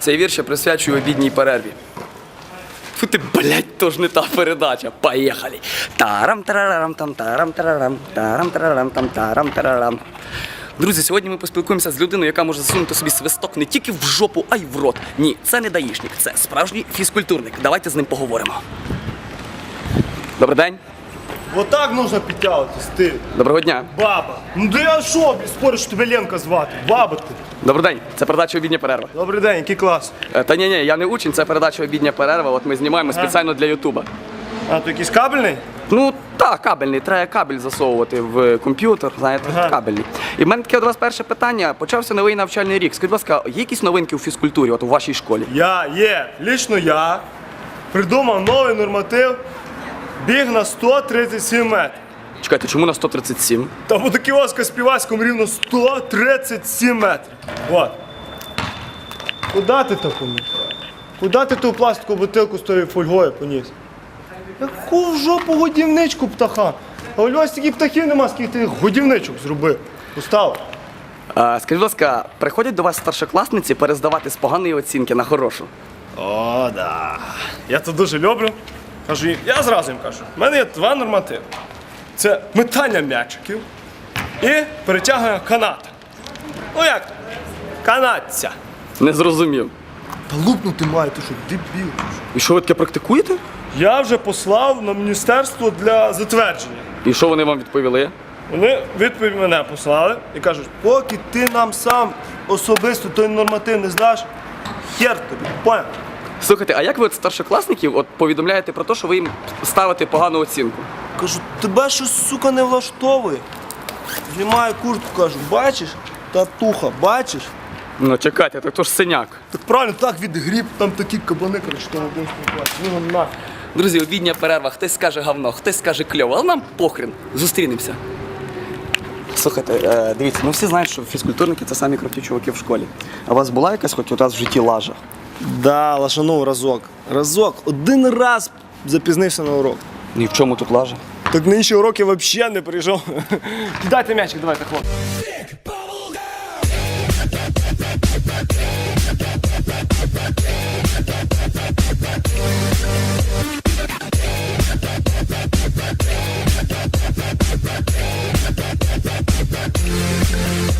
Цей вірш я присвячую обідній перерві. Фу ти, блядь, то ж не та передача. Поїхали. Тарам тарарам там тарам тарарам тарам тарарам там тарам тарарам. Друзі, сьогодні ми поспілкуємося з людиною, яка може засунути собі свисток не тільки в жопу, а й в рот. Ні, це не даїшник, це справжній фізкультурник. Давайте з ним поговоримо. Добрий день. Вот так нужно підтягуватись, ти. Доброго дня. Баба. Ну да я що, блін, спориш, що тебе Ленка звати? Баба ти. Добрий день. Це передача обідня перерва. Добрий день, який клас? Е, Та ні, ні, я не учень, це передача обідня перерва. От ми знімаємо спеціально для Ютуба. А, то якийсь кабельний? Ну так, кабельний, треба кабель засовувати в комп'ютер, знаєте, Ага. кабельний. І в мене таке до вас перше питання. Почався новий навчальний рік. Скажіть, будь ласка, є якісь новинки у фізкультурі, от у вашій школі? Я є. Лічно я придумав новий норматив. Біг на 137 метрів. Чекайте, чому на 137? Та по кіоска співацькому рівно 137 метрів. От. Куда ти то поніс? Куда ти ту пластикову бутилку з тою фольгою поніс? Яку в жопу годівничку птаха? А у Львові стільки птахів нема, скільки ти годівничок зробив. Устав. А, скажіть, будь ласка, приходять до вас старшокласниці перездавати з поганої оцінки на хорошу? О, да. Я це дуже люблю. Кажу їм, я зразу їм кажу, в мене є два нормативи. Це метання м'ячиків і перетягування каната. Ну як? Канадця. Не зрозумів. Та лупнути має, ти що, дебіл. І що ви таке практикуєте? Я вже послав на міністерство для затвердження. І що вони вам відповіли? Вони відповідь мене послали і кажуть, поки ти нам сам особисто той норматив не здаш, хер тобі, поняв? Слухайте, а як ви от старшокласників от повідомляєте про те, що ви їм ставите погану оцінку? Кажу, тебе щось, сука, не влаштовує. Знімаю куртку, кажу, бачиш? Татуха, бачиш? Ну чекайте, так то ж синяк. Так правильно, так відгріб, там такі кабани, коротше, там один спілкувався. Ну, на. Друзі, обідня перерва, хтось скаже говно, хтось скаже кльово, але нам похрен. Зустрінемося. Слухайте, е, дивіться, ну всі знають, що фізкультурники це самі круті чуваки в школі. А у вас була якась хоч раз в житті лажа? Да, лашанув разок. Разок, один раз запізнився на урок. І в чому тут лажа? Так на інші уроки взагалі не прийшов. Кидайте м'ячик, давайте, хлопці.